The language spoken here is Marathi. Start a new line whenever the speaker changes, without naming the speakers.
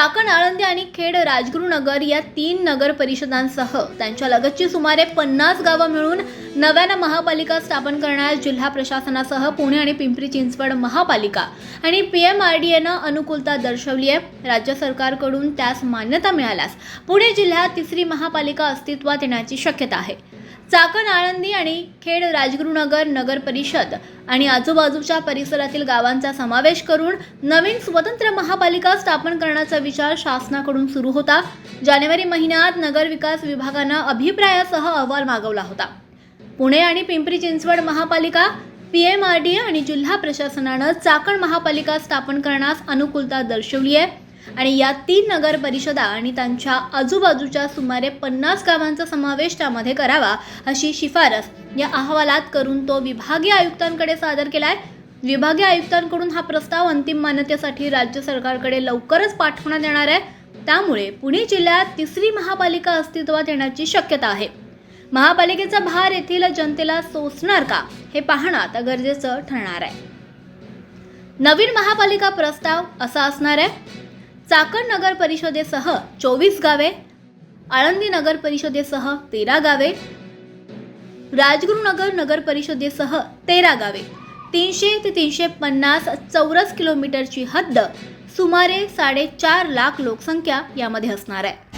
चाकण आळंदी आणि खेड राजगुरुनगर या तीन नगर परिषदांसह त्यांच्या लगतची सुमारे पन्नास गावं मिळून नव्यानं महापालिका स्थापन करण्यास जिल्हा प्रशासनासह पुणे आणि पिंपरी चिंचवड महापालिका. आणि पी एम आर डी एनं अनुकूलता दर्शवली आहे. राज्य सरकारकडून त्यास मान्यता मिळाल्यास पुणे जिल्ह्यात तिसरी महापालिका अस्तित्वात येण्याची शक्यता आहे. चाकण आळंदी आणि खेड राजगुरुनगर नगर परिषद आणि आजूबाजूच्या परिसरातील गावांचा समावेश करून नवीन स्वतंत्र महापालिका स्थापन करण्याचा विचार शासनाकडून सुरू होता. जानेवारी महिन्यात नगरविकास विभागानं अभिप्रायासह अहवाल मागवला होता. पुणे आणि पिंपरी चिंचवड महापालिका पी एम आर डी आणि जिल्हा प्रशासनानं चाकण महापालिका स्थापन करण्यास अनुकूलता दर्शवली आहे आणि या तीन नगर परिषदा आणि त्यांच्या आजूबाजूच्या सुमारे पन्नास गावांचा समावेश त्यामध्ये करावा अशी शिफारस या अहवालात करून तो विभागीय आयुक्तांकडे सादर केला आहे विभागीय आयुक्तांकडून हा प्रस्ताव अंतिम मान्यतेसाठी राज्य सरकारकडे लवकरच पाठवण्यात येणार आहे. त्यामुळे पुणे जिल्ह्यात तिसरी महापालिका अस्तित्वात येण्याची शक्यता आहे. महापालिकेचा भार येथील जनतेला सोसणार का हे पाहणं आता गरजेचं ठरणार आहे. नवीन महापालिका प्रस्ताव असा असणार आहे. चाकण नगर परिषदेसह चोवीस गावे आळंदी नगर परिषदेसह तेरा गावे राजगुरुनगर नगर परिषदेसह तेरा गावे. तीनशे ते तीनशे पन्नास चौरस किलोमीटरची हद्द सुमारे साडेचार लाख लोकसंख्या यामध्ये असणार आहे.